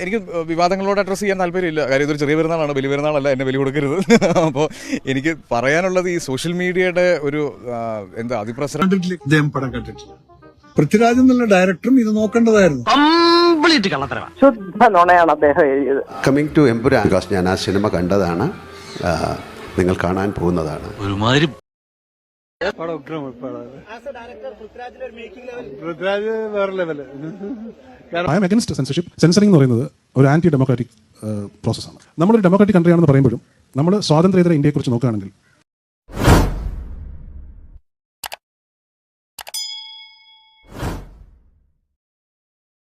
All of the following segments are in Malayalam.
എനിക്ക് വിവാദങ്ങളോട് അഡ്രസ്സ് ചെയ്യാൻ താല്പര്യമില്ല. കാര്യം ഇതൊരു ചെറിയ പെരുന്നാളാണ്. വലിയ പെരുന്നാളല്ല എന്നെ ബലി കൊടുക്കരുത്. അപ്പോൾ എനിക്ക് പറയാനുള്ളത് ഈ സോഷ്യൽ മീഡിയയുടെ ഒരു എന്താ അതിപ്രസരം പൃഥ്വിരാജ് എന്നുള്ള ഡയറക്ടറും ഇത് നോക്കേണ്ടതായിരുന്നു. നുണയാണ് അദ്ദേഹം എഴുതിയത്. കമ്മിങ് ടു എമ്പുരാൻ ഞാൻ ആ സിനിമ കണ്ടതാണ്. നിങ്ങൾ കാണാൻ പോകുന്നതാണ്. ഒരുമാതിരി പടം ഉഗ്രമാണ് പൃഥ്വിരാജ് വേറെ level I am against censorship censoring എന്ന് പറയുന്നത് ഒരു ആന്റി ഡെമോക്രാറ്റിക് പ്രോസസ്സാണ് നമ്മളൊരു ഡെമോക്രാറ്റിക് കൺട്രി ആണെന്ന് പറയുമ്പോഴും നമ്മൾ സ്വാതന്ത്ര്യേതര ഇന്ത്യയെക്കുറിച്ച് നോക്കുകയാണെങ്കിൽ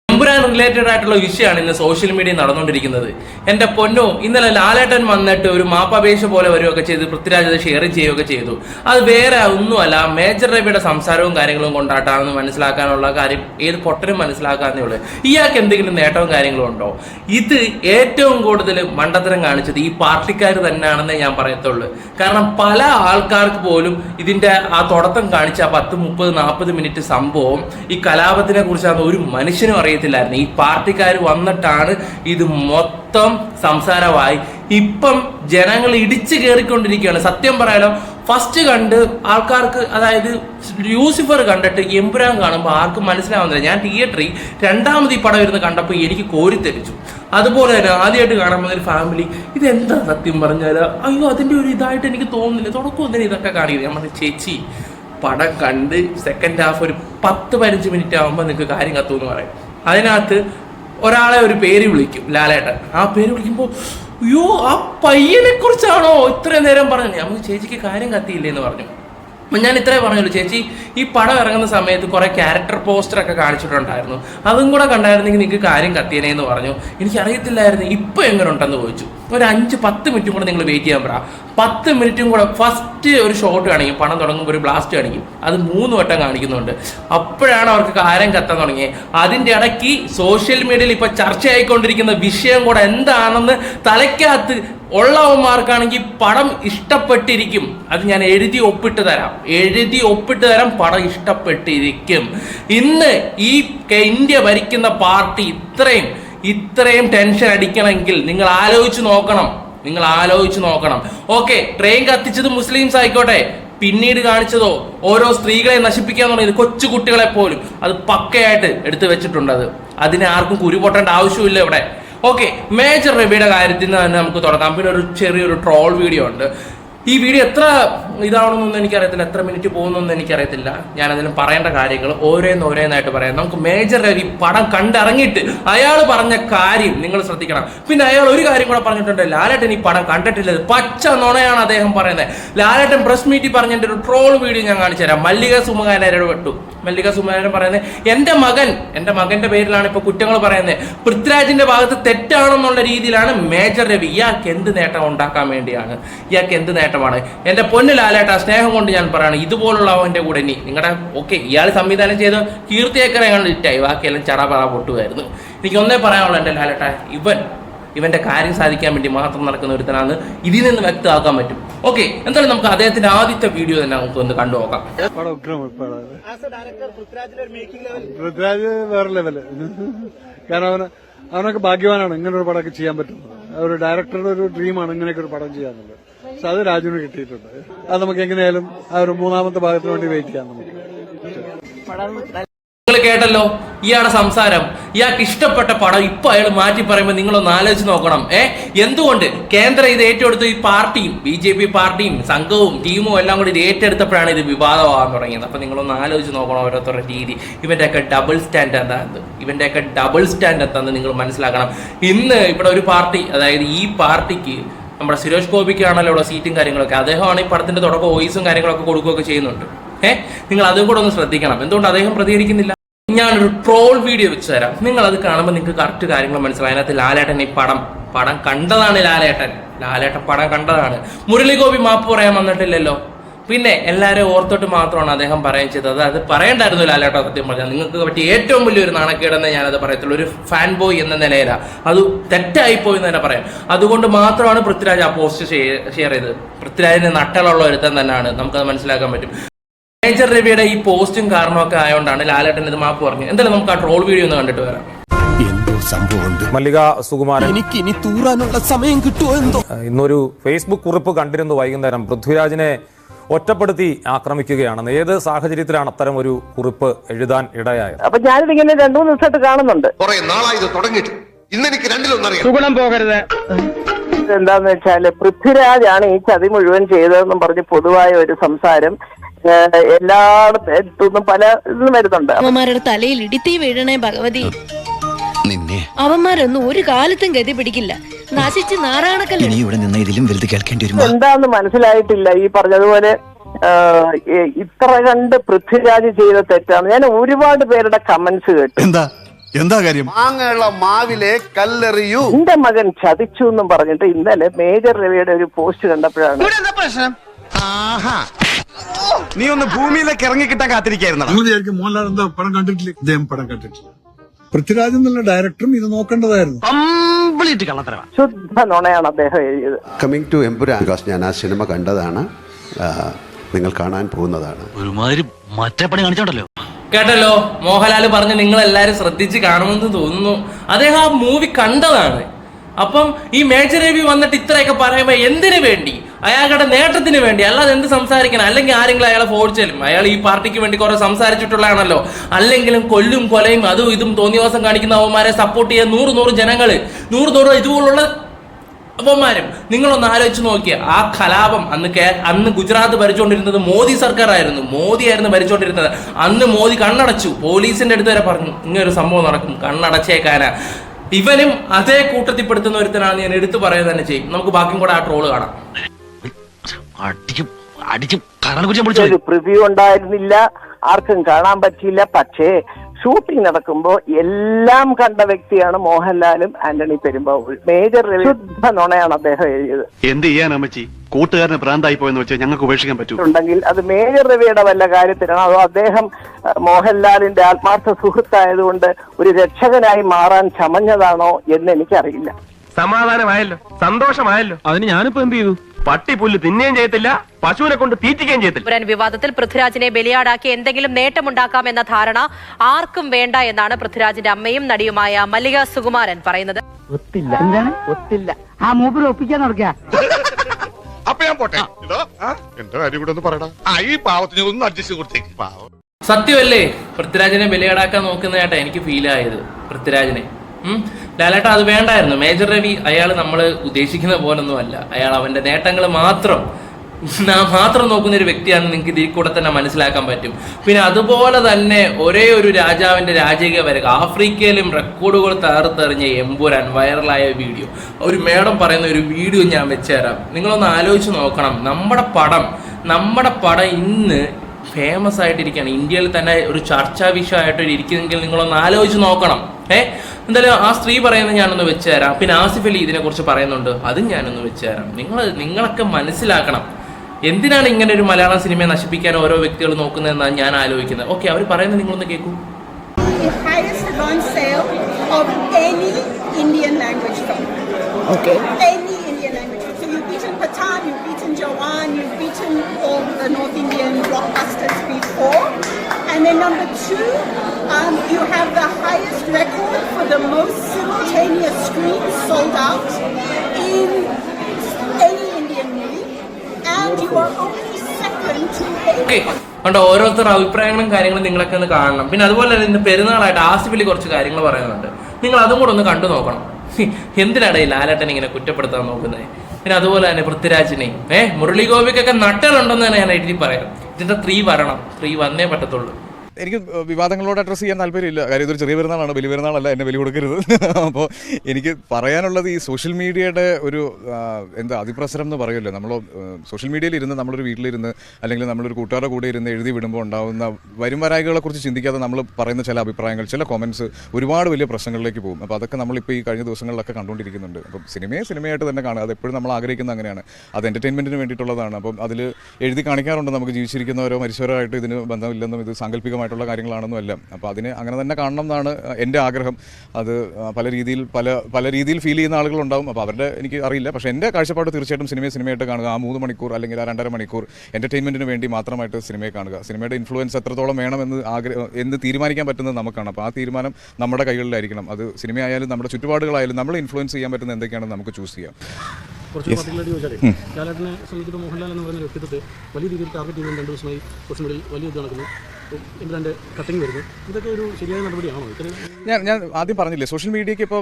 എമ്പുരാൻ റിലേറ്റഡ് ആയിട്ടുള്ള വിഷയമാണ് ഇന്ന് സോഷ്യൽ മീഡിയ നടന്നുകൊണ്ടിരിക്കുന്നത്. എന്റെ പൊന്നോ ഇന്നലെ ലാലേട്ടൻ വന്നിട്ട് ഒരു മാപ്പപേക്ഷ പോലെ വരികയൊക്കെ ചെയ്ത് പൃഥ്വിരാജ് അത് ഷെയർ ചെയ്യുകയൊക്കെ ചെയ്തു. അത് വേറെ ഒന്നുമല്ല മേജർ രവിയുടെ സംസാരവും കാര്യങ്ങളും കൊണ്ടാട്ടാണെന്ന് മനസ്സിലാക്കാനുള്ള കാര്യം ഏത് പൊട്ടനും മനസ്സിലാക്കാന്നേ ഉള്ളൂ. ഇയാൾക്ക് എന്തെങ്കിലും നേട്ടവും കാര്യങ്ങളും ഉണ്ടോ? ഇത് ഏറ്റവും കൂടുതൽ മണ്ടത്തരം കാണിച്ചത് ഈ പാർട്ടിക്കാർ തന്നെയാണെന്നേ ഞാൻ പറയത്തുള്ളൂ. കാരണം പല ആൾക്കാർക്ക് പോലും ഇതിന്റെ ആ തുടക്കം കാണിച്ച പത്ത് മുപ്പത് നാൽപ്പത് മിനിറ്റ് സംഭവം ഈ കലാപത്തിനെ കുറിച്ചാണ് ഒരു മനുഷ്യനും അറിയത്തില്ലായിരുന്നു. ഈ പാർട്ടിക്കാർ വന്നിട്ടാണ് ഇത് മൊത്തം സംസാരമായി. ഇപ്പം ജനങ്ങൾ ഇടിച്ചു കയറിക്കൊണ്ടിരിക്കുകയാണ് സത്യം പറയാലോ ഫസ്റ്റ് കണ്ട് ആൾക്കാർക്ക് അതായത് ലൂസിഫർ കണ്ടിട്ട് എമ്പുരാൻ കാണുമ്പോൾ ആർക്കും മനസ്സിലാവുന്നില്ല. ഞാൻ തിയേറ്ററിൽ രണ്ടാമത് ഈ പടം ഇരുന്ന് കണ്ടപ്പോൾ എനിക്ക് കോരിത്തെരിച്ചു അതുപോലെ തന്നെ ആദ്യമായിട്ട് വന്ന ഒരു ഫാമിലി ഇതെന്താ സത്യം പറഞ്ഞാൽ അയ്യോ അതിന്റെ ഒരു ഇതായിട്ട് എനിക്ക് തോന്നുന്നില്ല. തുടക്കം ഒന്നിനും ഇതൊക്കെ കാണിക്കുന്നത് പറഞ്ഞു ചേച്ചി പടം കണ്ട് സെക്കൻഡ് ഹാഫ് ഒരു പത്ത് പതിനഞ്ച് മിനിറ്റ് ആകുമ്പോൾ നിങ്ങൾക്ക് കാര്യം കത്തുമെന്ന് പറയും. അതിനകത്ത് ഒരാളെ ഒരു പേര് വിളിക്കും ലാലേട്ടൻ. ആ പേര് വിളിക്കുമ്പോൾ അയ്യോ ആ പയ്യനെ കുറിച്ചാണോ ഇത്രയും നേരം പറഞ്ഞു നമുക്ക് ചേച്ചിക്ക് കാര്യം കത്തിയില്ലേ എന്ന് പറഞ്ഞു. ഞാൻ ഇത്രേ പറഞ്ഞുള്ളൂ ചേച്ചി. ഈ പടം ഇറങ്ങുന്ന സമയത്ത് കുറെ ക്യാരക്ടർ പോസ്റ്ററൊക്കെ കാണിച്ചിട്ടുണ്ടായിരുന്നു. അതും കൂടെ കണ്ടായിരുന്നെങ്കിൽ നിങ്ങൾക്ക് കാര്യം കത്തിയനെ എന്ന് പറഞ്ഞു. എനിക്ക് അറിയത്തില്ലായിരുന്നു ഇപ്പൊ എങ്ങനെ ഉണ്ടെന്ന് ചോദിച്ചു. ഒരു അഞ്ച് പത്ത് മിനിറ്റും കൂടെ നിങ്ങൾ വെയിറ്റ് ചെയ്യാൻ പറ. പത്ത് മിനിറ്റും കൂടെ ഫസ്റ്റ് ഒരു ഷോട്ട് കാണിക്കും പണം തുടങ്ങുമ്പോൾ ഒരു ബ്ലാസ്റ്റ് കാണിക്കും. അത് മൂന്ന് വട്ടം കാണിക്കുന്നുണ്ട്. അപ്പോഴാണ് അവർക്ക് കാര്യം കത്താൻ തുടങ്ങിയത് അതിന്റെ ഇടയ്ക്ക് സോഷ്യൽ മീഡിയയിൽ ഇപ്പൊ ചർച്ചയായിക്കൊണ്ടിരിക്കുന്ന വിഷയം കൂടെ എന്താണെന്ന് തലയ്ക്കകത്ത് ഉള്ളവന്മാർക്കാണെങ്കിൽ പടം ഇഷ്ടപ്പെട്ടിരിക്കും. അത് ഞാൻ എഴുതി ഒപ്പിട്ട് തരാം. എഴുതി ഒപ്പിട്ട് തരാം പടം ഇഷ്ടപ്പെട്ടിരിക്കും. ഇന്ന് ഈ ഇന്ത്യ ഭരിക്കുന്ന പാർട്ടി ഇത്രയും ഇത്രയും ടെൻഷൻ അടിക്കണമെങ്കിൽ നിങ്ങൾ ആലോചിച്ച് നോക്കണം. നിങ്ങൾ ആലോചിച്ച് നോക്കണം. ഓക്കെ ട്രെയിൻ കത്തിച്ചത് മുസ്ലിംസ് ആയിക്കോട്ടെ. പിന്നീട് കാണിച്ചതോ ഓരോ സ്ത്രീകളെ നശിപ്പിക്കാൻ തുടങ്ങിയത് കൊച്ചു കുട്ടികളെ പോലും അത് പക്കയായിട്ട് എടുത്തു വെച്ചിട്ടുണ്ട് അത്. അതിനെ ആർക്കും കുരുപൊട്ടേണ്ട ആവശ്യമില്ല ഇവിടെ. ഓക്കെ മേജർ റബിയുടെ കാര്യത്തിൽ നിന്ന് തന്നെ നമുക്ക് തുടങ്ങാം. പിന്നെ ഒരു ചെറിയൊരു ട്രോൾ വീഡിയോ ഉണ്ട്. ഈ വീഡിയോ എത്ര ഇതാണെന്നൊന്നും എനിക്കറിയത്തില്ല. എത്ര മിനിറ്റ് പോകുന്നൊന്നും എനിക്കറിയത്തില്ല. ഞാൻ അതിന് പറയേണ്ട കാര്യങ്ങൾ ഓരോന്ന് ഓരോന്നായിട്ട് പറയാം. നമുക്ക് മേജർ രവി പടം കണ്ടിറങ്ങിയിട്ട് അയാൾ പറഞ്ഞ കാര്യം നിങ്ങൾ ശ്രദ്ധിക്കണം. പിന്നെ അയാൾ ഒരു കാര്യം കൂടെ പറഞ്ഞിട്ടുണ്ട്. ലാലേട്ടൻ ഈ പടം കണ്ടിട്ടില്ലത് പച്ച നുണയാണ് അദ്ദേഹം പറയുന്നത്. ലാലേട്ടൻ പ്രസ് മീറ്റിൽ പറഞ്ഞിട്ട് ഒരു ട്രോൾ വീഡിയോ ഞാൻ കാണിച്ചു തരാം മല്ലിക സുമകാനോട് വിട്ടു മല്ലിക സുമാരൻ പറയുന്നത് എന്റെ മകൻ എന്റെ മകന്റെ പേരിലാണ് ഇപ്പൊ കുറ്റങ്ങൾ പറയുന്നത് പൃഥ്വിരാജിന്റെ ഭാഗത്ത് തെറ്റാണെന്നുള്ള രീതിയിലാണ് മേജർ രവി. ഇയാൾക്ക് എന്ത് നേട്ടം ഉണ്ടാക്കാൻ വേണ്ടിയാണ്? ഇയാൾക്ക് എന്ത് നേട്ടമാണ്? എന്റെ പൊന്നു ലാലേട്ട സ്നേഹം കൊണ്ട് ഞാൻ പറയുകയാണ് ഇതുപോലുള്ള അവന്റെ കൂടെ ഇനി നിങ്ങളുടെ ഓക്കെ ഇയാൾ സംവിധാനം ചെയ്ത കീർത്തിയേക്കറെ ഞങ്ങൾ ഇറ്റായി ബാക്കിയെല്ലാം ചടപറ പറ പൊട്ടുമായിരുന്നു. എനിക്ക് ഒന്നേ പറയാനുള്ളൂ എന്റെ ലാലേട്ട ഇവൻ ഇവന്റെ കാര്യം സാധിക്കാൻ വേണ്ടി മാത്രം നടക്കുന്ന ഒരുത്തനാണ് ഇതിൽ നിന്ന് വ്യക്തമാക്കാൻ പറ്റും. ഓക്കെ എന്തായാലും നമുക്ക് അദ്ദേഹത്തിന്റെ ആദ്യത്തെ വീഡിയോ തന്നെ നമുക്ക് ഒന്ന് കണ്ടു നോക്കാം. പൃഥ്വിരാജ് വേറെ ലെവൽ കാരണം അവന് അവനൊക്കെ ഭാഗ്യവാനാണ്. ഇങ്ങനെ ഒരു പടമൊക്കെ ചെയ്യാൻ പറ്റുന്നത് ഒരു ഡയറക്ടറുടെ ഒരു ഡ്രീമാണ് ഇങ്ങനെയൊക്കെ ഒരു പടം ചെയ്യാന്നുള്ളത്. പക്ഷെ അത് രാജുവിന് കിട്ടിയിട്ടുണ്ട്. അത് നമുക്ക് എങ്ങനെയായാലും ആ ഒരു മൂന്നാമത്തെ ഭാഗത്തിന് വേണ്ടി വെയിറ്റ് ചെയ്യാം നമുക്ക്. നിങ്ങൾ കേട്ടല്ലോ? ഇയാളുടെ സംസാരം. ഇയാൾക്ക് ഇഷ്ടപ്പെട്ട പടം ഇപ്പൊ അയാൾ മാറ്റി പറയുമ്പോൾ നിങ്ങളൊന്ന് ആലോചിച്ച് നോക്കണം. ഏ? എന്തുകൊണ്ട്? കേന്ദ്രം ഇത് ഏറ്റെടുത്ത് ഈ പാർട്ടിയും ബി ജെ പി പാർട്ടിയും സംഘവും ടീമും എല്ലാം കൂടി ഇത് ഏറ്റെടുത്തപ്പോഴാണ് ഇത് വിവാദമാകാൻ തുടങ്ങിയത്. അപ്പൊ നിങ്ങളൊന്ന് ആലോചിച്ച് നോക്കണം ഓരോരുത്തരുടെ രീതി. ഇവന്റെയൊക്കെ ഡബിൾ സ്റ്റാൻഡ് എന്താന്ന് ഇവന്റെയൊക്കെ ഡബിൾ സ്റ്റാൻഡ് എന്താന്ന് നിങ്ങൾ മനസ്സിലാക്കണം. ഇന്ന് ഇവിടെ ഒരു പാർട്ടി അതായത് ഈ പാർട്ടിക്ക് നമ്മുടെ സുരേഷ് ഗോപിക്കാണല്ലോ ഇവിടെ സീറ്റും കാര്യങ്ങളൊക്കെ. അദ്ദേഹമാണ് ഈ പടത്തിന്റെ തുടക്കം വോയിസും കാര്യങ്ങളൊക്കെ കൊടുക്കുകയൊക്കെ ചെയ്യുന്നുണ്ട്. ഏഹ് നിങ്ങൾ അതും കൂടെ ഒന്ന് ശ്രദ്ധിക്കണം. എന്തുകൊണ്ട് അദ്ദേഹം പ്രതികരിക്കുന്നില്ല? ഞാനൊരു ട്രോൾ വീഡിയോ വെച്ച് തരാം. നിങ്ങൾ അത് കാണുമ്പോൾ നിങ്ങൾക്ക് കറക്റ്റ് കാര്യങ്ങൾ മനസ്സിലായി അതിനകത്ത് ലാലേട്ടൻ ഈ പടം പടം കണ്ടതാണ് ലാലേട്ടൻ. ലാലേട്ടൻ പടം കണ്ടതാണ്. മുരളിഗോപി മാപ്പ് പറയാൻ വന്നിട്ടില്ലല്ലോ. പിന്നെ എല്ലാവരും ഓർത്തോട്ട് മാത്രമാണ് അദ്ദേഹം പറയുകയും ചെയ്തത്. അത് പറയണ്ടായിരുന്നു ലാലേട്ടൻ സത്യം പറഞ്ഞാൽ. നിങ്ങൾക്ക് പറ്റിയ ഏറ്റവും വലിയൊരു നാണക്കേടെന്ന് ഞാനത് പറയത്തുള്ളൂ. ഒരു ഫാൻ ബോയ് എന്ന നിലയിലാണ് അത് തെറ്റായി പോയി എന്ന് തന്നെ പറയാം. അതുകൊണ്ട് മാത്രമാണ് പൃഥ്വിരാജ് ആ പോസ്റ്റ് ഷെയർ ചെയ്തത്. പൃഥ്വിരാജിന് നട്ടലുള്ള ഒരുത്തൻ തന്നെയാണ്. നമുക്കത് മനസ്സിലാക്കാൻ പറ്റും. മേജർ രവിയുടെ ഈ പോസ്റ്റും കാരണമൊക്കെ ആയതുകൊണ്ടാണ് ലാലേട്ടൻ ഇത് മാപ്പ് പറഞ്ഞത്. എന്തായാലും നമുക്ക് ആ ട്രോൾ വീഡിയോ ഒന്ന് കണ്ടിട്ട് വരാം. എന്തോ സംഭവമുണ്ട്. മല്ലിക സുകുമാരൻ. എനിക്ക് ഇനി തൂറാനുള്ള സമയം കിട്ടുമോ എന്തോ? ഇന്നൊരു ഫേസ്ബുക്ക് കുറിപ്പ് കണ്ടിരുന്നു വൈകുന്നേരം. പൃഥ്വിരാജിനെ ഒറ്റപ്പെടുത്തി ആക്രമിക്കുകയാണെന്ന് ഏത് സാഹചര്യത്തിലാണ് അത്തരം ഒരു കുറിപ്പ് എഴുതാൻ ഇടയായത്? അപ്പൊ ഞാനിത് ഇങ്ങനെ രണ്ടു മൂന്ന് ദിവസമായിട്ട് കാണുന്നുണ്ട്. കുറെ നാളായി ഇത് തുടങ്ങിയിട്ട്. ഇന്ന് എനിക്ക് രണ്ടിലൊന്നറിയാം സുഗുണം പോകരുത്. എന്താന്ന് വെച്ചാൽ പൃഥ്വിരാജാണ് ഈ ചതി മുഴുവൻ ചെയ്തതെന്നും പറഞ്ഞ് പൊതുവായ ഒരു സംസാരം എല്ലായിടത്തുനിന്നും പല ഇതും വരുന്നുണ്ട്. അവന്മാരുടെ തലയിൽ ഇടിത്തി വീഴണേ ഭഗവതി. നിന്നെ. അവന്മാരൊന്നും ഒരു കാലത്തും ഗതി പിടിക്കില്ല. നശിച്ച് നാറാണക്കല്ലേ ഇനി ഇവിടെ നിന്ന് ഇതിലും വലുത് കേൾക്കേണ്ടി വരും എന്താന്ന് മനസ്സിലായിട്ടില്ല. ഈ പറഞ്ഞതുപോലെ ഇത്ര കണ്ട് പൃഥ്വിരാജ് ചെയ്ത തെറ്റാണ് ഞാൻ ഒരുപാട് പേരുടെ കമന്റ്സ് കേട്ടു. എന്താ? എന്താ കാര്യം? മാങ്ങയുള്ള മാവിലെ കല്ലെറിയൂ. എന്റെ മകൻ ചതിച്ചു എന്നും പറഞ്ഞിട്ട് ഇന്നലെ മേജർ രവിയുടെ ഒരു പോസ്റ്റ് കണ്ടപ്പോഴാണ്. നീ ഒന്ന് ഭൂമിയിലേക്ക് ഇറങ്ങി കിട്ടാൻ കാത്തിരിക്കായിരുന്നു നിങ്ങൾ വിചാരിക്കും മോഹൻലാൽ എന്താ പടം കണ്ടിട്ടില്ല. ഇദ്ദേഹം പടം കണ്ടിട്ടില്ല. പൃഥ്വിരാജ് എന്നുള്ള ഡയറക്ടറും ഇത് നോക്കേണ്ടതായിരുന്നു. ശുദ്ധ നുണയാണ് അദ്ദേഹം എഴുതിയത്. കമ്മിങ് ടു എമ്പുരാൻ ബിക്കോസ് ഞാൻ ആ സിനിമ കണ്ടതാണ്. നിങ്ങൾ കാണാൻ പോകുന്നതാണ്. ഒരുമാതിരി മറ്റേ പണി കാണിച്ചോണ്ടല്ലോ. കേട്ടല്ലോ? മോഹൻലാൽ പറഞ്ഞ് നിങ്ങൾ എല്ലാരും ശ്രദ്ധിച്ച് കാണുമെന്ന് തോന്നുന്നു. അദ്ദേഹം ആ മൂവി കണ്ടതാണ്. അപ്പം ഈ മേജർ രവി വന്നിട്ട് ഇത്രയൊക്കെ പറയുമ്പോൾ എന്തിനു വേണ്ടി? അയാളുടെ നേട്ടത്തിന് വേണ്ടി അല്ലാതെ എന്ത് സംസാരിക്കണം? അല്ലെങ്കിൽ ആരെങ്കിലും അയാളെ ഫോഴ്ചലും അയാൾ ഈ പാർട്ടിക്ക് വേണ്ടി കുറെ സംസാരിച്ചിട്ടുള്ളതാണല്ലോ. അല്ലെങ്കിലും കൊല്ലും കൊലയും അതും ഇതും തോന്നിവാസം ദിവസം കാണിക്കുന്ന അവന്മാരെ സപ്പോർട്ട് ചെയ്യാൻ നൂറ് നൂറ് ജനങ്ങൾ നൂറ് നൂറ് ഇതുപോലുള്ള അപ്പന്മാരും നിങ്ങളൊന്ന് ആലോചിച്ച് നോക്കിയ. ആ കലാപം അന്ന് കേ അന്ന് ഗുജറാത്ത് ഭരിച്ചുകൊണ്ടിരുന്നത് മോദി സർക്കാർ ആയിരുന്നു മോദി ആയിരുന്നു ഭരിച്ചുകൊണ്ടിരുന്നത്. അന്ന് മോദി കണ്ണടച്ചു. പോലീസിന്റെ അടുത്ത് വരെ പറഞ്ഞു ഇങ്ങനെ ഒരു സംഭവം നടക്കും. കണ്ണടച്ചേക്കാന. ഇവനും അതേ കൂട്ടത്തിൽപ്പെടുത്തുന്ന ഒരുത്തനാണ് ഞാൻ എടുത്തു പറയുക തന്നെ ചെയ്യും. നമുക്ക് ബാക്കിയും കൂടെ ആ ട്രോൾ കാണാം. അടിക്കും അടിച്ചു കാരണം കുറിച്ച് പ്രിവ്യൂ ഉണ്ടായിരുന്നില്ല. ആർക്കും കാണാൻ പറ്റിയില്ല. പക്ഷേ ഷൂട്ടിംഗ് നടക്കുമ്പോ എല്ലാം കണ്ട വ്യക്തിയാണ് മോഹൻലാലും ആന്റണി പെരുമ്പാവൂർ. മേജർ രവി ശുദ്ധ നുണയാണ് അദ്ദേഹം എഴുതിയത്. എന്ത് ചെയ്യാൻ അമ്മച്ചി? കൂട്ടുകാരന് പ്രാന്തായി പോയെന്ന് വെച്ചാൽ ഞങ്ങൾക്ക് ഉപേക്ഷിക്കാൻ പറ്റൂ. ഉണ്ടെങ്കിൽ അത് മേജർ രവിയുടെ വല്ല കാര്യത്തിലാണ് അതോ അദ്ദേഹം മോഹൻലാലിന്റെ ആത്മാർത്ഥ സുഹൃത്തായതുകൊണ്ട് ഒരു രക്ഷകനായി മാറാൻ ചമഞ്ഞതാണോ എന്ന് എനിക്കറിയില്ല. സമാധാനമായല്ലോ. സന്തോഷമായല്ലോ. അതിന് ഞാനിപ്പോ എന്ത് ചെയ്തു? പട്ടി പുല്ല് തിന്നുകയും ചെയ്യത്തില്ല പശുവിനെ കൊണ്ട് തീറ്റിക്കുകയും ചെയ്യത്തില്ല. പുരാൻ വിവാദത്തിൽ പൃഥ്വിരാജിനെ ബലിയാടാക്കി എന്തെങ്കിലും നേട്ടമുണ്ടാക്കാം എന്ന ധാരണ ആർക്കും വേണ്ട എന്നാണ് പൃഥ്വിരാജിന്റെ അമ്മയും നടിയുമായ മല്ലിക സുകുമാരൻ പറയുന്നത്. ഒത്തില്ല. എന്താണ് ഒത്തില്ല. ആ ഒപ്പിക്കാൻ നടക്കുക അപ്പൊ ഞാൻ പോട്ടെ. എന്റെ കാര്യം കൂടെ ഒന്ന് പറയടാ. ആ ഈ പാവത്തിന് ഒന്ന് അഡ്ജസ്റ്റ് കൊടുത്തേക്ക്. പാവം. സത്യമല്ലേ പൃഥ്വിരാജിനെ ബലിയാടാക്കാൻ നോക്കുന്നതായിട്ടാ എനിക്ക് ഫീൽ ആയത് പൃഥ്വിരാജിനെ. ലാലേട്ട അത് വേണ്ടായിരുന്നു. മേജർ രവി അയാൾ നമ്മൾ ഉദ്ദേശിക്കുന്ന പോലൊന്നും അല്ല അയാൾ അവന്റെ നേട്ടങ്ങൾ മാത്രം മാത്രം നോക്കുന്ന ഒരു വ്യക്തിയാണെന്ന് നിങ്ങൾക്ക് ഇതിൽ കൂടെ തന്നെ മനസ്സിലാക്കാൻ പറ്റും. പിന്നെ അതുപോലെ തന്നെ ഒരേ ഒരു രാജാവിന്റെ രാജകീയ വരക ആഫ്രിക്കയിലും റെക്കോർഡുകൾ തകർത്തെറിഞ്ഞ എമ്പുരാൻ വൈറലായ വീഡിയോ ഒരു മേഡം പറയുന്ന ഒരു വീഡിയോ ഞാൻ വെച്ചുതരാം. നിങ്ങളൊന്ന് ആലോചിച്ച് നോക്കണം. നമ്മുടെ പടം നമ്മുടെ പടം ഇന്ന് ഫേമസ് ആയിട്ടിരിക്കുകയാണ്. ഇന്ത്യയിൽ തന്നെ ഒരു ചർച്ചാ വിഷയമായിട്ട് ഇരിക്കുന്നെങ്കിൽ നിങ്ങളൊന്ന് ആലോചിച്ച് നോക്കണം. ഏ? എന്തായാലും ആ സ്ത്രീ പറയുന്നത് ഞാനൊന്ന് വെച്ച് തരാം പിന്നെ ആസിഫ് അലി ഇതിനെ കുറിച്ച് പറയുന്നുണ്ട് അതും ഞാനൊന്ന് വെച്ച് തരാം നിങ്ങൾ നിങ്ങളൊക്കെ മനസ്സിലാക്കണം എന്തിനാണ് ഇങ്ങനെ ഒരു മലയാള സിനിമയെ നശിപ്പിക്കാൻ ഓരോ വ്യക്തികൾ നോക്കുന്നതെന്നാണ് ഞാൻ ആലോചിക്കുന്നത് ഓക്കെ അവർ പറയുന്നത് നിങ്ങളൊന്ന് കേൾക്കൂ highest advance sale of any Indian language film. Okay. Any Indian language film. So you've beaten Pathan, you've beaten Jawan, you've beaten all the North Indian blockbusters before. And then number two, um, you have the highest okay ഓരോരുത്തരുടെ അഭിപ്രായങ്ങളും കാര്യങ്ങളും നിങ്ങളൊക്കെ ഒന്ന് കാണണം. പിന്നെ അതുപോലെ തന്നെ ഇന്ന് പെരുന്നാളായിട്ട് ആസിഫിൽ കുറച്ച് കാര്യങ്ങൾ പറയുന്നുണ്ട്. നിങ്ങൾ അതും കൂടെ ഒന്ന് കണ്ടു നോക്കണം. എന്തിനാണ് ഈ ലാലേട്ടൻ ഇങ്ങനെ കുറ്റപ്പെടുത്താൻ നോക്കുന്നത് പിന്നെ അതുപോലെ തന്നെ പൃഥ്വിരാജിനെയും ഏഹ് മുരളി ഗോപിക്കൊക്കെ നട്ടലുണ്ടെന്ന് തന്നെ ഞാൻ എഴുതി പറയാം. ഇതിന്റെ സ്ത്രീ വരണം. സ്ത്രീ വന്നേ പറ്റത്തുള്ളൂ. എനിക്ക് വിവാദങ്ങളോട് അഡ്രസ്സ് ചെയ്യാൻ താല്പര്യമില്ല. കാര്യം ഇതൊരു ചെറിയ പെരുന്നാളാണ് വലിയ പെരുന്നാളല്ല എന്നെ ബലി കൊടുക്കരുത്. അപ്പോൾ എനിക്ക് പറയാനുള്ളത് ഈ സോഷ്യൽ മീഡിയയുടെ ഒരു എന്താ അതിപ്രസരം എന്ന് പറയുമല്ലോ നമ്മൾ സോഷ്യൽ മീഡിയയിൽ ഇരുന്ന് നമ്മളൊരു വീട്ടിലിരുന്ന് അല്ലെങ്കിൽ നമ്മളൊരു കൂട്ടുകാരുടെ കൂടെ ഇരുന്ന് എഴുതി വിടുമ്പോൾ ഉണ്ടാകുന്ന വരും വരായികളെക്കുറിച്ച് ചിന്തിക്കാതെ നമ്മൾ പറയുന്ന ചില അഭിപ്രായങ്ങൾ ചില കോമൻസ് ഒരുപാട് വലിയ പ്രശ്നങ്ങളിലേക്ക് പോകും. അപ്പോൾ അതൊക്കെ നമ്മളിപ്പോൾ ഈ കഴിഞ്ഞ ദിവസങ്ങളിലൊക്കെ കണ്ടുകൊണ്ടിരിക്കുന്നുണ്ട്. അപ്പം സിനിമയെ സിനിമയായിട്ട് തന്നെ കാണുക. അത് എപ്പോഴും നമ്മൾ ആഗ്രഹിക്കുന്ന അങ്ങനെയാണ്. അത് എന്റർടൈൻമെന്റിന് വേണ്ടിയിട്ടുള്ളതാണ്. അപ്പം അതിൽ എഴുതി കാണിക്കാറുണ്ട് നമുക്ക് ജീവിച്ചിരിക്കുന്നവരോ മരിച്ചവരോ ആയിട്ട് ഇതിന് ബന്ധമില്ലെന്നും ഇത് സാങ്കല്പികമായിട്ട് വ്യക്തിപരമായിട്ടുള്ള കാര്യങ്ങളാണെന്നും അല്ല അപ്പോൾ അതിനെ അങ്ങനെ തന്നെ കാണണം എന്നാണ് എന്റെ ആഗ്രഹം. അത് പല രീതിയിൽ പല പല രീതിയിൽ ഫീൽ ചെയ്യുന്ന ആളുകളുണ്ടാവും. അപ്പോൾ അവരുടെ എനിക്ക് അറിയില്ല. പക്ഷേ എന്റെ കാഴ്ചപ്പാട് തീർച്ചയായിട്ടും സിനിമയെ സിനിമയായിട്ട് കാണുക. ആ മൂന്ന് മണിക്കൂർ അല്ലെങ്കിൽ ആ രണ്ടര മണിക്കൂർ എന്റർടൈൻമെന്റിന് വേണ്ടി മാത്രമായിട്ട് സിനിമയെ കാണുക. സിനിമയുടെ ഇൻഫ്ലുവൻസ് എത്രത്തോളം വേണമെന്ന് ആഗ്രഹം എന്ന് തീരുമാനിക്കാൻ പറ്റുന്നത് നമുക്കാണ്. അപ്പോൾ ആ തീരുമാനം നമ്മുടെ കൈകളിലായിരിക്കണം. അത് സിനിമയായാലും നമ്മുടെ ചുറ്റുപാടുകളായാലും നമ്മൾ ഇൻഫ്ലുവൻസ് ചെയ്യാൻ പറ്റുന്ന എന്തൊക്കെയാണെന്ന് നമുക്ക് ചൂസ് ചെയ്യാം. കുറച്ച് പർട്ടിക്കുലർ ചോദിച്ചാലേ ലാലേട്ടനെ സംബന്ധിച്ചിട്ട് മോഹൻലാൽ എന്ന് പറയുന്ന വ്യക്തിത്വത്തെ വലിയ രീതിയിൽ ടാർഗറ്റ് ചെയ്യുന്ന രണ്ട് ദിവസമായി സോഷ്യൽ മീഡിയയിൽ വലിയ ഇത് നടക്കുന്നു. ഇതൊക്കെ ഒരു ഞാൻ ഞാൻ ആദ്യം പറഞ്ഞില്ലേ സോഷ്യൽ മീഡിയയ്ക്ക് ഇപ്പോൾ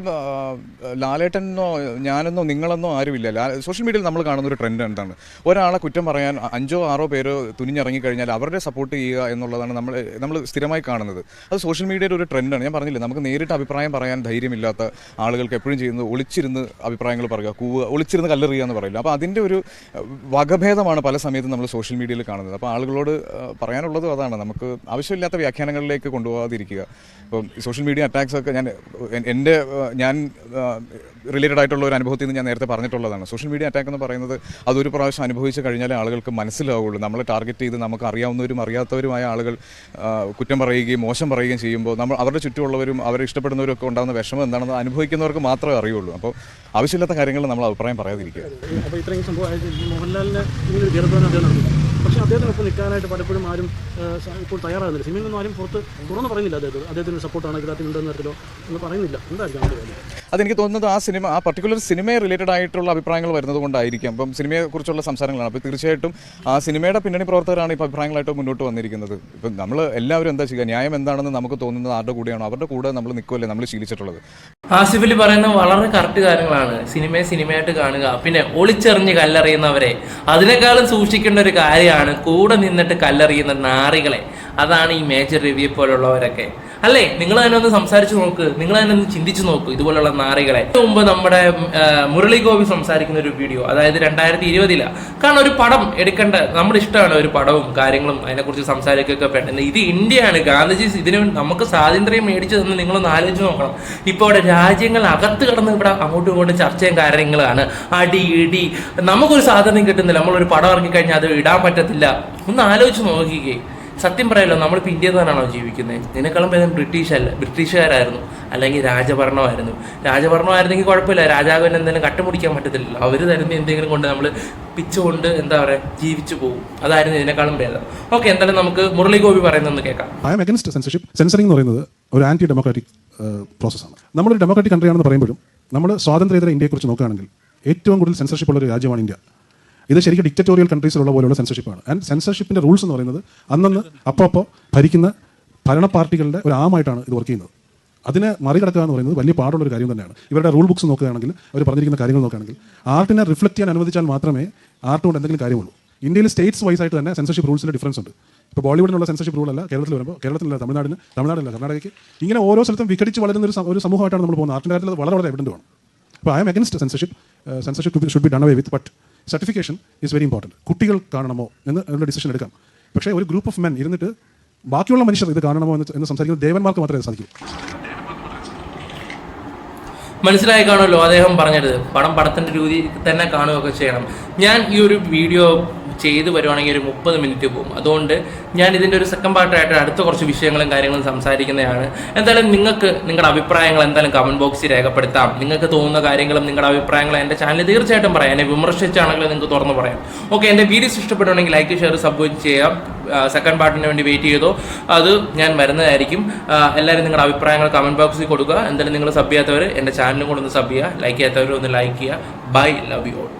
ലാലേട്ടനോ ഞാനെന്നോ നിങ്ങളെന്നോ ആരുമില്ല. സോഷ്യൽ മീഡിയയിൽ നമ്മൾ കാണുന്ന ഒരു ട്രെൻഡ് എന്താണ്? ഒരാളെ കുറ്റം പറയാൻ അഞ്ചോ ആറോ പേരോ തുനിഞ്ഞിറങ്ങിക്കഴിഞ്ഞാൽ അവരുടെ സപ്പോർട്ട് ചെയ്യുക എന്നുള്ളതാണ് നമ്മൾ നമ്മൾ സ്ഥിരമായി കാണുന്നത്. അത് സോഷ്യൽ മീഡിയയുടെ ഒരു ട്രെൻഡാണ് ഞാൻ പറഞ്ഞില്ലേ നമുക്ക് നേരിട്ട് അഭിപ്രായം പറയാൻ ധൈര്യമില്ലാത്ത ആളുകൾക്ക് എപ്പോഴും ചെയ്യുന്നത് ഒളിച്ചിരുന്ന് അഭിപ്രായങ്ങൾ പറയുക കൂവുക ഒളിച്ചിരുന്ന് കല്ലെറിയുക എന്ന് പറയില്ല. അപ്പോൾ അതിന്റെ ഒരു വകഭേദമാണ് പല സമയത്തും നമ്മൾ സോഷ്യൽ മീഡിയയിൽ കാണുന്നത്. അപ്പോൾ ആളുകളോട് പറയാനുള്ളതും അതാണ്. നമുക്ക് ആവശ്യമില്ലാത്ത വ്യാഖ്യാനങ്ങളിലേക്ക് കൊണ്ടുപോകാതിരിക്കുക. ഇപ്പം സോഷ്യൽ മീഡിയ അറ്റാക്സ് ഒക്കെ ഞാൻ എന്റെ ഞാൻ റിലേറ്റഡ് ആയിട്ടുള്ള ഒരു അനുഭവത്തിൽ നിന്ന് ഞാൻ നേരത്തെ പറഞ്ഞിട്ടുള്ളതാണ്. സോഷ്യൽ മീഡിയ അറ്റാക്ക് എന്ന് പറയുന്നത് അതൊരു പ്രാവശ്യം അനുഭവിച്ച് കഴിഞ്ഞാൽ ആളുകൾക്ക് മനസ്സിലാവുള്ളൂ. നമ്മളെ ടാർഗറ്റ് ചെയ്ത് നമുക്ക് അറിയാവുന്നവരും അറിയാത്തവരുമായ ആളുകൾ കുറ്റം പറയുകയും മോശം പറയുകയും ചെയ്യുമ്പോൾ നമ്മൾ അവരുടെ ചുറ്റുമുള്ളവരും അവരെ ഇഷ്ടപ്പെടുന്നവരും ഒക്കെ ഉണ്ടാകുന്ന വിഷമം എന്താണെന്ന് അനുഭവിക്കുന്നവർക്ക് മാത്രമേ അറിയുള്ളൂ. അപ്പോൾ ആവശ്യമില്ലാത്ത കാര്യങ്ങൾ നമ്മൾ അഭിപ്രായം പറയാതിരിക്കുക. അപ്പോൾ ഇത്രയും പക്ഷേ അദ്ദേഹത്തിനൊപ്പം നിൽക്കാനായിട്ട് പലപ്പോഴും ആരും ഇപ്പോൾ തയ്യാറാകുന്നില്ല. സിനിമയിൽ നിന്നും ആരും പുറത്ത് തുറന്ന് പറയുന്നില്ല അദ്ദേഹത്തിന്. അദ്ദേഹത്തിന് സപ്പോർട്ടാണ് ഇതിനകത്ത് ഉണ്ടെന്ന് തരത്തിലോ എന്ന് പറയുന്നില്ല. എന്തായിരിക്കും അതിന്റെ കാര്യം? അതെനിക്ക് തോന്നുന്നത് ആ സിനിമ ആ പർട്ടിക്കുലർ സിനിമയെ റിലേറ്റഡ് ആയിട്ടുള്ള അഭിപ്രായങ്ങൾ വരുന്നത് കൊണ്ടായിരിക്കാം അപ്പം സിനിമയെക്കുറിച്ചുള്ള സംസാരങ്ങളാണ്. അപ്പോൾ തീർച്ചയായിട്ടും ആ സിനിമയുടെ പിന്നണി പ്രവർത്തകരാണ് ഇപ്പോൾ അഭിപ്രായങ്ങളായിട്ട് മുന്നോട്ട് വന്നിരിക്കുന്നത്. ഇപ്പം നമ്മൾ എല്ലാവരും എന്താ ചെയ്യുക? ന്യായം എന്താണെന്ന് നമുക്ക് തോന്നുന്നത് ആരുടെ കൂടെയാണോ? അവരുടെ കൂടെ നമ്മൾ നിൽക്കുമല്ലേ നമ്മൾ ശീലിച്ചിട്ടുള്ളത്. ആസിഫിൽ പറയുന്ന വളരെ കറക്റ്റ് കാര്യങ്ങളാണ്. സിനിമയെ സിനിമയായിട്ട് കാണുക. പിന്നെ ഒളിച്ചെറിഞ്ഞ് കല്ലെറിയുന്നവരെ. അതിനേക്കാളും സൂക്ഷിക്കേണ്ട ഒരു കാര്യമാണ് കൂടെ നിന്നിട്ട് കല്ലെറിയുന്ന നാറികളെ. അതാണ് ഈ മേജർ റിവ്യൂ പോലുള്ളവരൊക്കെ. അല്ലേ? നിങ്ങൾ തന്നെ ഒന്ന് സംസാരിച്ചു നോക്ക്. നിങ്ങൾ തന്നെ ഒന്ന് ചിന്തിച്ചു നോക്ക് ഇതുപോലുള്ള നാറികളെ. മുമ്പ് നമ്മുടെ മുരളി ഗോപി സംസാരിക്കുന്ന ഒരു വീഡിയോ അതായത് രണ്ടായിരത്തി ഇരുപതിലാണ് കാരണം ഒരു പടം എടുക്കേണ്ട നമ്മുടെ ഇഷ്ടമാണ് ഒരു പടവും കാര്യങ്ങളും അതിനെക്കുറിച്ച് സംസാരിക്കുകയൊക്കെ വേണ്ടത് ഇത് ഇന്ത്യയാണ്. ഗാന്ധിജി ഇതിന് നമുക്ക് സ്വാതന്ത്ര്യം മേടിച്ചു തന്നെ നിങ്ങളൊന്ന് ആലോചിച്ച് നോക്കണം. ഇപ്പോൾ ഇവിടെ രാജ്യങ്ങൾ അകത്ത് കടന്ന് ഇവിടെ അങ്ങോട്ടും ഇങ്ങോട്ടും ചർച്ചയും കാര്യങ്ങളാണ്. അടി ഇടി. നമുക്കൊരു സ്വാതന്ത്ര്യം കിട്ടുന്നില്ല. നമ്മളൊരു പടം ഇറങ്ങിക്കഴിഞ്ഞാൽ അത് ഇടാൻ പറ്റത്തില്ല. ഒന്ന് ആലോചിച്ച് നോക്കിക്കേ. സത്യം പറയല്ലോ നമ്മളിപ്പോൾ തന്നെയാണോ ജീവിക്കുന്നത് ഇതിനേക്കാളും ഭേദം ബ്രിട്ടീഷ് അല്ല ബ്രിട്ടീഷുകാരായിരുന്നു അല്ലെങ്കിൽ രാജഭരണമായിരുന്നു. രാജഭരണമായിരുന്നെങ്കിൽ കുഴപ്പമില്ല രാജാവിന് എന്തെങ്കിലും കട്ടുപിടിക്കാൻ പറ്റത്തില്ലല്ലോ. അവർ തരുന്ന എന്തെങ്കിലും കൊണ്ട് നമ്മൾ പിച്ചുകൊണ്ട് എന്താ പറയുക ജീവിച്ചു പോകും. അതായിരുന്നു ഇതിനേക്കാളും ഭേദം. ഓക്കെ എന്തായാലും നമുക്ക് മുരളി ഗോപി പറയുന്നതെന്ന് കേൾക്കാം. ഐ സെൻസർഷിപ്പ് സെൻസറിംഗ് എന്ന് പറയുന്നത് ഒരു ആന്റി ഡെമോക്രാറ്റിക് പ്രോസസ്സാണ് നമ്മളൊരു ഡെമോക്രാറ്റിക് കൺട്രിയാണെന്ന് പറയുമ്പോഴും നമ്മൾ സ്വാതന്ത്ര്യേതര ഇന്ത്യയെക്കുറിച്ച് നോക്കുകയാണെങ്കിൽ ഏറ്റവും കൂടുതൽ സെൻസർഷിപ്പ് ഉള്ള ഒരു രാജ്യമാണ് ഇന്ത്യ. ഇത് ശരിക്കും ഡിക്റ്ററ്റോറിയൽ കൺട്രീസിലുള്ള പോലെയുള്ള സെൻസർഷിപ്പാണ് ആൻഡ് സെൻസർഷിപ്പിന്റെ റൂൾസ് എന്ന് പറയുന്നത് അന്നന്ന് അപ്പോൾ അപ്പോൾ ഭരിക്കുന്ന ഭരണ പാർട്ടികളുടെ ഒരു ആമായിട്ടാണ് ഇത് വർക്ക് ചെയ്യുന്നത്. അതിനെ മറികടക്കുക എന്ന് പറയുന്നത് വലിയ പാടുള്ള ഒരു കാര്യം തന്നെയാണ്. ഇവരുടെ റൂൾ ബുക്സ് നോക്കുകയാണെങ്കിൽ അവർ പറഞ്ഞിരിക്കുന്ന കാര്യങ്ങൾ നോക്കുകയാണെങ്കിൽ ആർട്ടിനെ റിഫ്ലക്റ്റ് ചെയ്യാൻ അനുവദിച്ചാൽ മാത്രമേ ആർട്ട് കൊണ്ട് എന്തെങ്കിലും കാര്യമുള്ളൂ. ഇന്ത്യയിൽ സ്റ്റേറ്റ്സ് വൈസ് ആയിട്ട് തന്നെ സെൻസർഷിപ്പ് റൂൾസിൽ ഡിഫറൻസ് ഉണ്ട്. ഇപ്പോൾ ബോളിവുഡിനുള്ള സെൻസർഷിപ്പ് റൂൾ അല്ല കേരളത്തിൽ വരുമ്പോൾ കേരളത്തിലല്ല തമിഴ്നാടിന് തമിഴ്നാടല്ല കർണാടകയ്ക്ക് ഇങ്ങനെ ഓരോ സ്ഥലത്തും വിഘടിച്ച് വളരുന്ന ഒരു ഒരു സമൂഹമായിട്ടാണ് നമ്മൾ പോകുന്നത്. ആർട്ടിന്റെ കാര്യത്തിൽ വളരെ വളരെ എവിഡന്റ് ആണ്. അപ്പോൾ I am against censorship censorship should be done away with but certification is very important കുട്ടികൾ കാണണമോ എന്ന് അതിനുള്ള ഡിസിഷൻ എടുക്കാം. പക്ഷേ ഒരു ഗ്രൂപ്പ് ഓഫ് മെൻ ഇരുന്നിട്ട് ബാക്കിയുള്ള മനുഷ്യർ ഇത് കാണണമോ എന്ന് സംസാരിക്കുന്നത് ദേവന്മാർക്ക് മാത്രമേ സാധിക്കൂ. മനസ്സിലായി കാണുമല്ലോ അദ്ദേഹം പറഞ്ഞത്. പടം പടത്തിന്റെ രീതി തന്നെ കാണുകയൊക്കെ ചെയ്യണം. ഞാൻ ഈ ഒരു വീഡിയോ ചെയ്തു വരുവാണെങ്കിൽ ഒരു മുപ്പത് മിനിറ്റ് പോകും. അതുകൊണ്ട് ഞാൻ ഇതിന്റെ ഒരു സെക്കൻഡ് പാർട്ടായിട്ട് അടുത്ത കുറച്ച് വിഷയങ്ങളും കാര്യങ്ങളും സംസാരിക്കുന്നതാണ്. എന്തായാലും നിങ്ങൾക്ക് നിങ്ങളുടെ അഭിപ്രായങ്ങൾ എന്തായാലും കമന്റ് ബോക്സിൽ രേഖപ്പെടുത്താം. നിങ്ങൾക്ക് തോന്നുന്ന കാര്യങ്ങളും നിങ്ങളുടെ അഭിപ്രായങ്ങളും എന്റെ ചാനലിൽ തീർച്ചയായിട്ടും പറയാം. എന്നെ വിമർശിച്ചാണെങ്കിലും നിങ്ങൾക്ക് തുറന്ന് പറയാം. ഓക്കെ എന്റെ വീഡിയോസ് ഇഷ്ടപ്പെടുവാണെങ്കിൽ ലൈക്ക് ഷെയർ സബ്സ്ക്രൈബ് ചെയ്യാം സെക്കൻഡ് പാർട്ടിന് വേണ്ടി വെയിറ്റ് ചെയ്തോ അത് ഞാൻ വരുന്നതായിരിക്കും. എല്ലാവരും നിങ്ങളുടെ അഭിപ്രായങ്ങൾ കമന്റ് ബോക്സിൽ കൊടുക്കുക. എന്തായാലും നിങ്ങൾ സബ് ചെയ്യാത്തവർ എന്റെ ചാനലും കൂടെ ഒന്ന് സബ് ചെയ്യുക. ലൈക്ക് ചെയ്യാത്തവർ ഒന്ന് ലൈക്ക് ചെയ്യുക. Bye love you all